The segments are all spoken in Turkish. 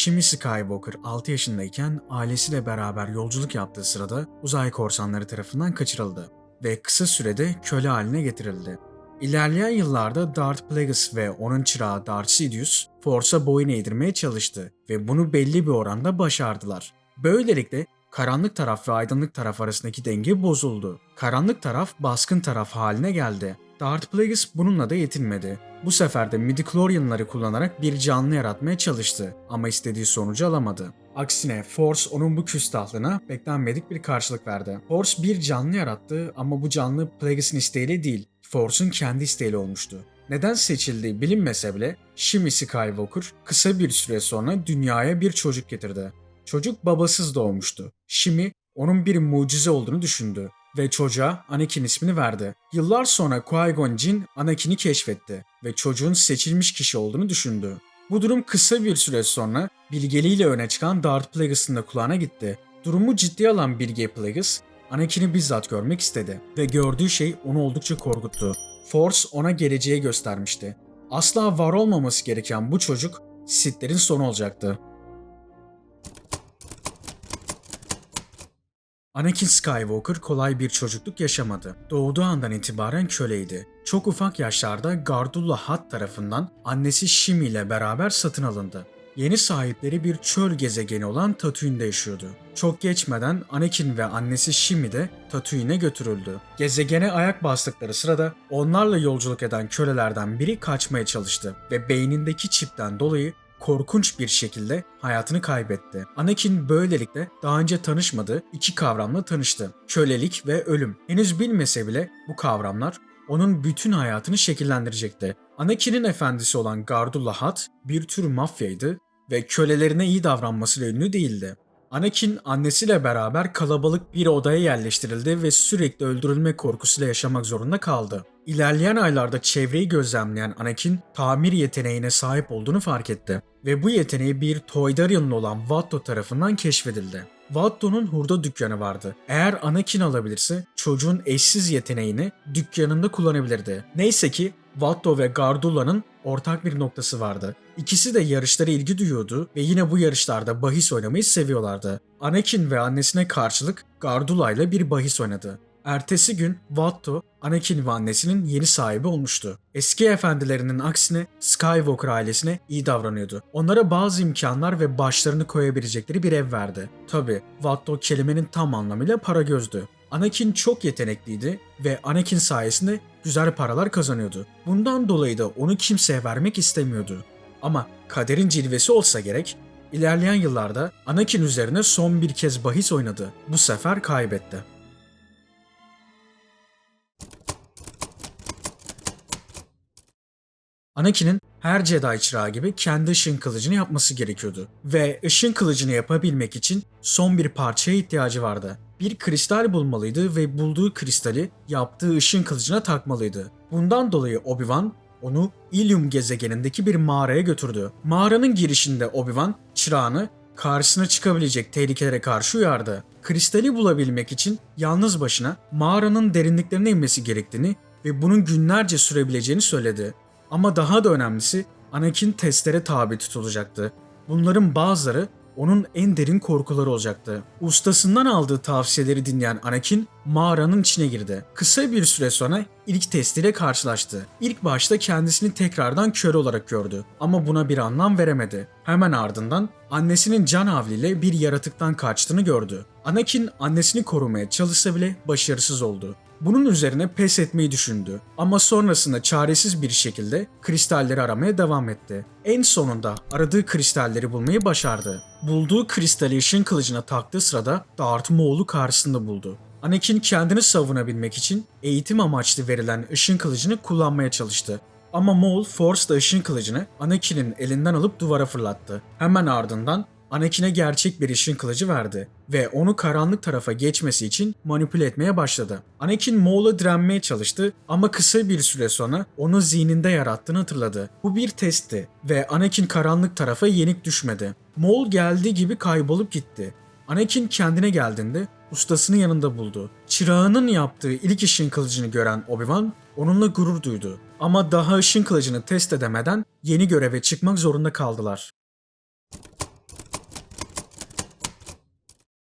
Shimi Skywalker 6 yaşındayken ailesiyle beraber yolculuk yaptığı sırada uzay korsanları tarafından kaçırıldı ve kısa sürede köle haline getirildi. İlerleyen yıllarda Darth Plagueis ve onun çırağı Darth Sidious Force'a boyun eğdirmeye çalıştı ve bunu belli bir oranda başardılar. Böylelikle karanlık taraf ve aydınlık taraf arasındaki denge bozuldu. Karanlık taraf baskın taraf haline geldi. Darth Plagueis bununla da yetinmedi. Bu sefer de midichlorianları kullanarak bir canlı yaratmaya çalıştı ama istediği sonucu alamadı. Aksine Force onun bu küstahlığına beklenmedik bir karşılık verdi. Force bir canlı yarattı ama bu canlı Plagueis'in isteğiyle değil, Force'un kendi isteğiyle olmuştu. Neden seçildiği bilinmese bile Shimi Skywalker kısa bir süre sonra dünyaya bir çocuk getirdi. Çocuk babasız doğmuştu. Shimi onun bir mucize olduğunu düşündü ve çocuğa Anakin ismini verdi. Yıllar sonra Qui-Gon Jinn Anakin'i keşfetti ve çocuğun seçilmiş kişi olduğunu düşündü. Bu durum kısa bir süre sonra bilgeliğiyle öne çıkan Darth Plagueis'in de kulağına gitti. Durumu ciddiye alan Bilge Plagueis, Anakin'i bizzat görmek istedi ve gördüğü şey onu oldukça korkuttu. Force ona geleceği göstermişti. Asla var olmaması gereken bu çocuk Sith'lerin sonu olacaktı. Anakin Skywalker kolay bir çocukluk yaşamadı. Doğduğu andan itibaren köleydi. Çok ufak yaşlarda Gardulla Hutt tarafından annesi Shimi ile beraber satın alındı. Yeni sahipleri bir çöl gezegeni olan Tatooine'de yaşıyordu. Çok geçmeden Anakin ve annesi Shimi de Tatooine'e götürüldü. Gezegene ayak bastıkları sırada onlarla yolculuk eden kölelerden biri kaçmaya çalıştı ve beynindeki çipten dolayı korkunç bir şekilde hayatını kaybetti. Anakin böylelikle daha önce tanışmadığı iki kavramla tanıştı. Kölelik ve ölüm. Henüz bilmese bile bu kavramlar onun bütün hayatını şekillendirecekti. Anakin'in efendisi olan Gardulla Hutt bir tür mafyaydı ve kölelerine iyi davranmasıyla ünlü değildi. Anakin annesiyle beraber kalabalık bir odaya yerleştirildi ve sürekli öldürülme korkusuyla yaşamak zorunda kaldı. İlerleyen aylarda çevreyi gözlemleyen Anakin tamir yeteneğine sahip olduğunu fark etti ve bu yeteneği bir Toydarian'lı olan Watto tarafından keşfedildi. Watto'nun hurda dükkanı vardı. Eğer Anakin alabilirse çocuğun eşsiz yeteneğini dükkanında kullanabilirdi. Neyse ki Watto ve Gardulla'nın ortak bir noktası vardı. İkisi de yarışlara ilgi duyuyordu ve yine bu yarışlarda bahis oynamayı seviyorlardı. Anakin ve annesine karşılık Gardulla ile bir bahis oynadı. Ertesi gün Watto, Anakin ve annesinin yeni sahibi olmuştu. Eski efendilerinin aksine Skywalker ailesine iyi davranıyordu. Onlara bazı imkanlar ve başlarını koyabilecekleri bir ev verdi. Tabi Watto kelimenin tam anlamıyla para gözdü. Anakin çok yetenekliydi ve Anakin sayesinde güzel paralar kazanıyordu. Bundan dolayı da onu kimseye vermek istemiyordu. Ama kaderin cilvesi olsa gerek, ilerleyen yıllarda Anakin üzerine son bir kez bahis oynadı. Bu sefer kaybetti. Anakin'in her Jedi çırağı gibi kendi ışın kılıcını yapması gerekiyordu. Ve ışın kılıcını yapabilmek için son bir parçaya ihtiyacı vardı. Bir kristal bulmalıydı ve bulduğu kristali yaptığı ışın kılıcına takmalıydı. Bundan dolayı Obi-Wan onu Ilium gezegenindeki bir mağaraya götürdü. Mağaranın girişinde Obi-Wan çırağını karşısına çıkabilecek tehlikelere karşı uyardı. Kristali bulabilmek için yalnız başına mağaranın derinliklerine inmesi gerektiğini ve bunun günlerce sürebileceğini söyledi. Ama daha da önemlisi Anakin testlere tabi tutulacaktı. Bunların bazıları onun en derin korkuları olacaktı. Ustasından aldığı tavsiyeleri dinleyen Anakin mağaranın içine girdi. Kısa bir süre sonra ilk testiyle karşılaştı. İlk başta kendisini tekrardan köle olarak gördü ama buna bir anlam veremedi. Hemen ardından annesinin can havliyle bir yaratıktan kaçtığını gördü. Anakin annesini korumaya çalışsa bile başarısız oldu. Bunun üzerine pes etmeyi düşündü ama sonrasında çaresiz bir şekilde kristalleri aramaya devam etti. En sonunda aradığı kristalleri bulmayı başardı. Bulduğu kristali ışın kılıcına taktığı sırada Darth Maul'u karşısında buldu. Anakin kendini savunabilmek için eğitim amaçlı verilen ışın kılıcını kullanmaya çalıştı. Ama Maul Force'da ışın kılıcını Anakin'in elinden alıp duvara fırlattı. Hemen ardından Anakin'e gerçek bir ışın kılıcı verdi ve onu karanlık tarafa geçmesi için manipüle etmeye başladı. Anakin Maul'a direnmeye çalıştı ama kısa bir süre sonra onu zihninde yarattığını hatırladı. Bu bir testti ve Anakin karanlık tarafa yenik düşmedi. Maul geldiği gibi kaybolup gitti. Anakin kendine geldiğinde ustasını yanında buldu. Çırağının yaptığı ilk ışın kılıcını gören Obi-Wan onunla gurur duydu. Ama daha ışın kılıcını test edemeden yeni göreve çıkmak zorunda kaldılar.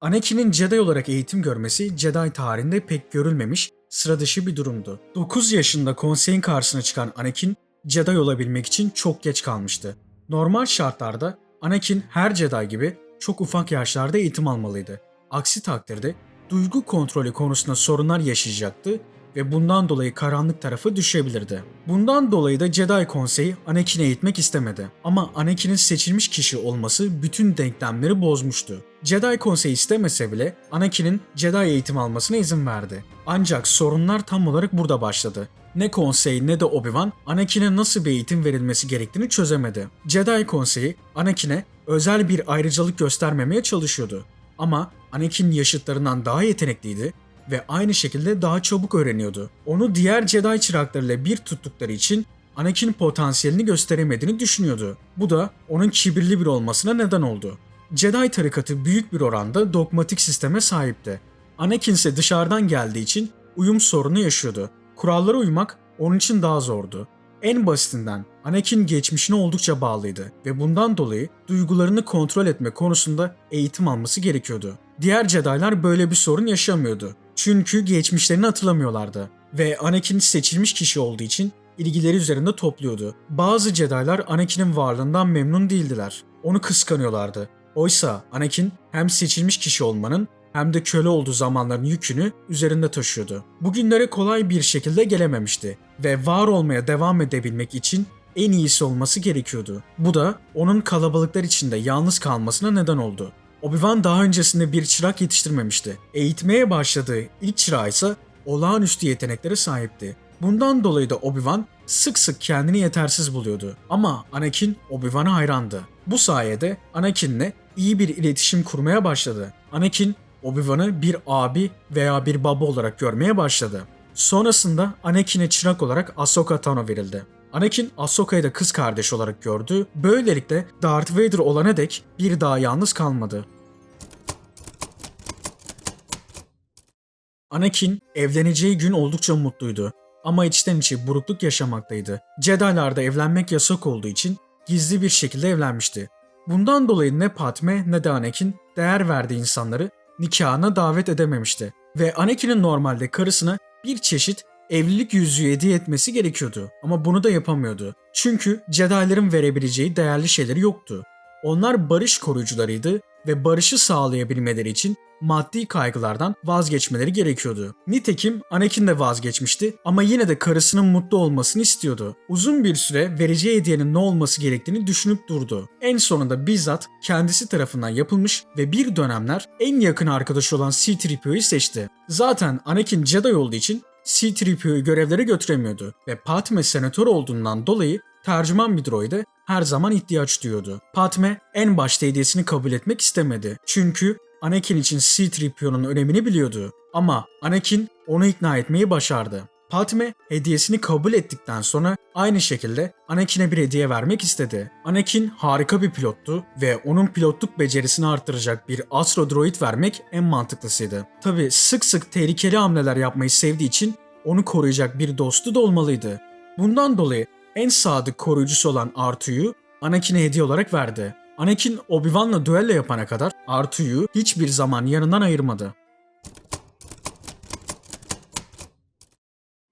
Anakin'in Jedi olarak eğitim görmesi Jedi tarihinde pek görülmemiş, sıra dışı bir durumdu. 9 yaşında konseyin karşısına çıkan Anakin, Jedi olabilmek için çok geç kalmıştı. Normal şartlarda Anakin her Jedi gibi çok ufak yaşlarda eğitim almalıydı. Aksi takdirde duygu kontrolü konusunda sorunlar yaşayacaktı ve bundan dolayı karanlık tarafı düşebilirdi. Bundan dolayı da Jedi Konseyi Anakin'i eğitmek istemedi. Ama Anakin'in seçilmiş kişi olması bütün denklemleri bozmuştu. Jedi Konseyi istemese bile Anakin'in Jedi eğitim almasına izin verdi. Ancak sorunlar tam olarak burada başladı. Ne konsey ne de Obi-Wan Anakin'e nasıl bir eğitim verilmesi gerektiğini çözemedi. Jedi Konseyi Anakin'e özel bir ayrıcalık göstermemeye çalışıyordu. Ama Anakin yaşıtlarından daha yetenekliydi ve aynı şekilde daha çabuk öğreniyordu. Onu diğer Jedi çıraklarıyla bir tuttukları için Anakin potansiyelini gösteremediğini düşünüyordu. Bu da onun kibirli bir olmasına neden oldu. Jedi tarikatı büyük bir oranda dogmatik sisteme sahipti. Anakin ise dışarıdan geldiği için uyum sorunu yaşıyordu. Kurallara uymak onun için daha zordu. En basitinden Anakin geçmişine oldukça bağlıydı ve bundan dolayı duygularını kontrol etme konusunda eğitim alması gerekiyordu. Diğer Jedi'lar böyle bir sorun yaşamıyordu. Çünkü geçmişlerini hatırlamıyorlardı ve Anakin seçilmiş kişi olduğu için ilgileri üzerinde topluyordu. Bazı Jedi'lar Anakin'in varlığından memnun değildiler. Onu kıskanıyorlardı. Oysa Anakin hem seçilmiş kişi olmanın hem de köle olduğu zamanların yükünü üzerinde taşıyordu. Bugünlere kolay bir şekilde gelememişti ve var olmaya devam edebilmek için en iyisi olması gerekiyordu. Bu da onun kalabalıklar içinde yalnız kalmasına neden oldu. Obi-Wan daha öncesinde bir çırak yetiştirmemişti. Eğitmeye başladığı ilk çırağı ise olağanüstü yeteneklere sahipti. Bundan dolayı da Obi-Wan sık sık kendini yetersiz buluyordu. Ama Anakin Obi-Wan'a hayrandı. Bu sayede Anakin'le iyi bir iletişim kurmaya başladı. Anakin Obi-Wan'ı bir abi veya bir baba olarak görmeye başladı. Sonrasında Anakin'e çırak olarak Ahsoka Tano verildi. Anakin Ahsoka'yı da kız kardeş olarak gördü. Böylelikle Darth Vader olana dek bir daha yalnız kalmadı. Anakin evleneceği gün oldukça mutluydu ama içten içe burukluk yaşamaktaydı. Jedi'larda evlenmek yasak olduğu için gizli bir şekilde evlenmişti. Bundan dolayı ne Padme ne de Anakin değer verdiği insanları nikahına davet edememişti. Ve Anakin'in normalde karısına bir çeşit evlilik yüzüğü hediye etmesi gerekiyordu ama bunu da yapamıyordu. Çünkü Jedi'lerin verebileceği değerli şeyleri yoktu. Onlar barış koruyucularıydı ve barışı sağlayabilmeleri için maddi kaygılardan vazgeçmeleri gerekiyordu. Nitekim Anakin de vazgeçmişti ama yine de karısının mutlu olmasını istiyordu. Uzun bir süre vereceği hediyenin ne olması gerektiğini düşünüp durdu. En sonunda bizzat kendisi tarafından yapılmış ve bir dönemler en yakın arkadaşı olan C-3PO'yu seçti. Zaten Anakin Jedi olduğu için C-3PO'yu görevlere götüremiyordu ve Padme senatör olduğundan dolayı tercüman bir droide her zaman ihtiyaç duyuyordu. Padme en başta hediyesini kabul etmek istemedi. Çünkü Anakin için C-3PO'nun önemini biliyordu. Ama Anakin onu ikna etmeyi başardı. Padme hediyesini kabul ettikten sonra aynı şekilde Anakin'e bir hediye vermek istedi. Anakin harika bir pilottu ve onun pilotluk becerisini arttıracak bir astro droid vermek en mantıklısıydı. Tabi sık sık tehlikeli hamleler yapmayı sevdiği için onu koruyacak bir dostu da olmalıydı. Bundan dolayı en sadık koruyucusu olan Artu'yu Anakin'e hediye olarak verdi. Anakin Obi-Wan'la düello yapana kadar Artu'yu hiçbir zaman yanından ayırmadı.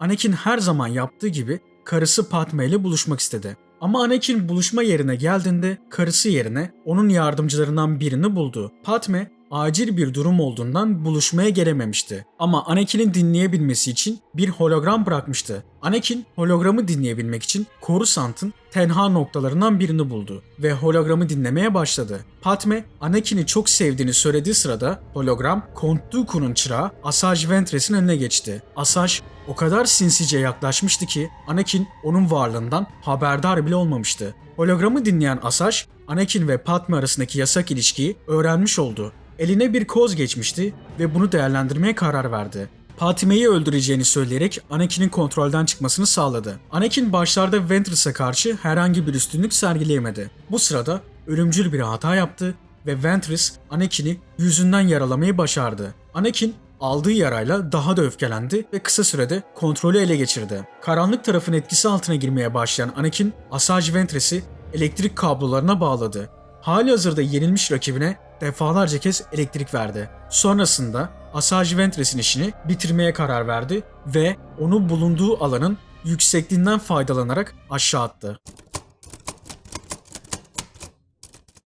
Anakin her zaman yaptığı gibi karısı Padme ile buluşmak istedi. Ama Anakin buluşma yerine geldiğinde karısı yerine onun yardımcılarından birini buldu. Padme acil bir durum olduğundan buluşmaya gelememişti. Ama Anakin'in dinleyebilmesi için bir hologram bırakmıştı. Anakin hologramı dinleyebilmek için Coruscant'ın tenha noktalarından birini buldu ve hologramı dinlemeye başladı. Padme, Anakin'i çok sevdiğini söylediği sırada hologram Count Dooku'nun çırağı Asajj Ventress'in önüne geçti. Asajj o kadar sinsice yaklaşmıştı ki Anakin onun varlığından haberdar bile olmamıştı. Hologramı dinleyen Asajj, Anakin ve Padme arasındaki yasak ilişkiyi öğrenmiş oldu. Eline bir koz geçmişti ve bunu değerlendirmeye karar verdi. Padme'yi öldüreceğini söyleyerek Anakin'in kontrolden çıkmasını sağladı. Anakin başlarda Ventress'a karşı herhangi bir üstünlük sergileyemedi. Bu sırada ölümcül bir hata yaptı ve Ventress Anakin'i yüzünden yaralamayı başardı. Anakin aldığı yarayla daha da öfkelendi ve kısa sürede kontrolü ele geçirdi. Karanlık tarafın etkisi altına girmeye başlayan Anakin, Asajj Ventress'i elektrik kablolarına bağladı. Hali hazırda yenilmiş rakibine defalarca kez elektrik verdi. Sonrasında Asajj Ventress'in işini bitirmeye karar verdi ve onu bulunduğu alanın yüksekliğinden faydalanarak aşağı attı.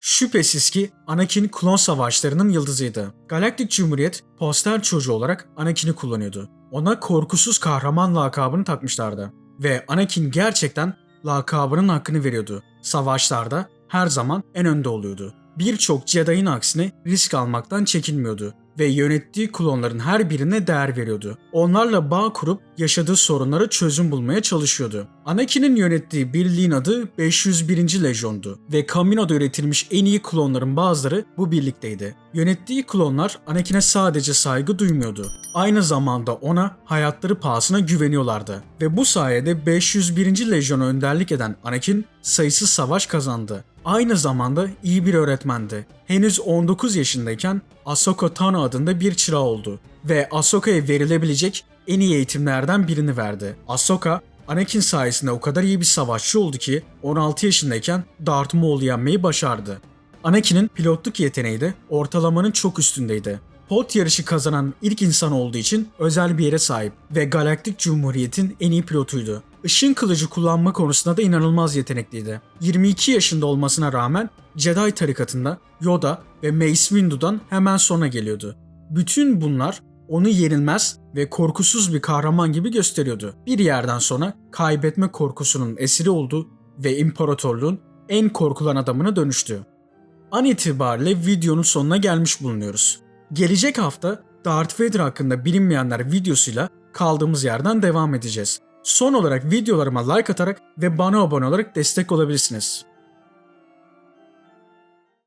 Şüphesiz ki Anakin klon savaşlarının yıldızıydı. Galaktik Cumhuriyet poster çocuğu olarak Anakin'i kullanıyordu. Ona korkusuz kahraman lakabını takmışlardı. Ve Anakin gerçekten lakabının hakkını veriyordu. Savaşlarda her zaman en önde oluyordu. Birçok Jedi'ın aksine risk almaktan çekinmiyordu ve yönettiği klonların her birine değer veriyordu. Onlarla bağ kurup yaşadığı sorunlara çözüm bulmaya çalışıyordu. Anakin'in yönettiği birliğin adı 501. Lejyon'du ve Kamino'da üretilmiş en iyi klonların bazıları bu birlikteydi. Yönettiği klonlar Anakin'e sadece saygı duymuyordu. Aynı zamanda ona hayatları pahasına güveniyorlardı. Ve bu sayede 501. Lejyon'a önderlik eden Anakin sayısız savaş kazandı. Aynı zamanda iyi bir öğretmendi. Henüz 19 yaşındayken Ahsoka Tano adında bir çırağı oldu ve Ahsoka'ya verilebilecek en iyi eğitimlerden birini verdi. Ahsoka Anakin sayesinde o kadar iyi bir savaşçı oldu ki 16 yaşındayken Darth Maul'u yenmeyi başardı. Anakin'in pilotluk yeteneği de ortalamanın çok üstündeydi. Pod yarışı kazanan ilk insan olduğu için özel bir yere sahip ve Galaktik Cumhuriyet'in en iyi pilotuydu. Işın kılıcı kullanma konusunda da inanılmaz yetenekliydi. 22 yaşında olmasına rağmen Jedi tarikatında Yoda ve Mace Windu'dan hemen sonra geliyordu. Bütün bunlar onu yenilmez ve korkusuz bir kahraman gibi gösteriyordu. Bir yerden sonra kaybetme korkusunun esiri oldu ve imparatorluğun en korkulan adamına dönüştü. An itibariyle videonun sonuna gelmiş bulunuyoruz. Gelecek hafta Darth Vader hakkında bilinmeyenler videosuyla kaldığımız yerden devam edeceğiz. Son olarak videolarıma like atarak ve bana abone olarak destek olabilirsiniz.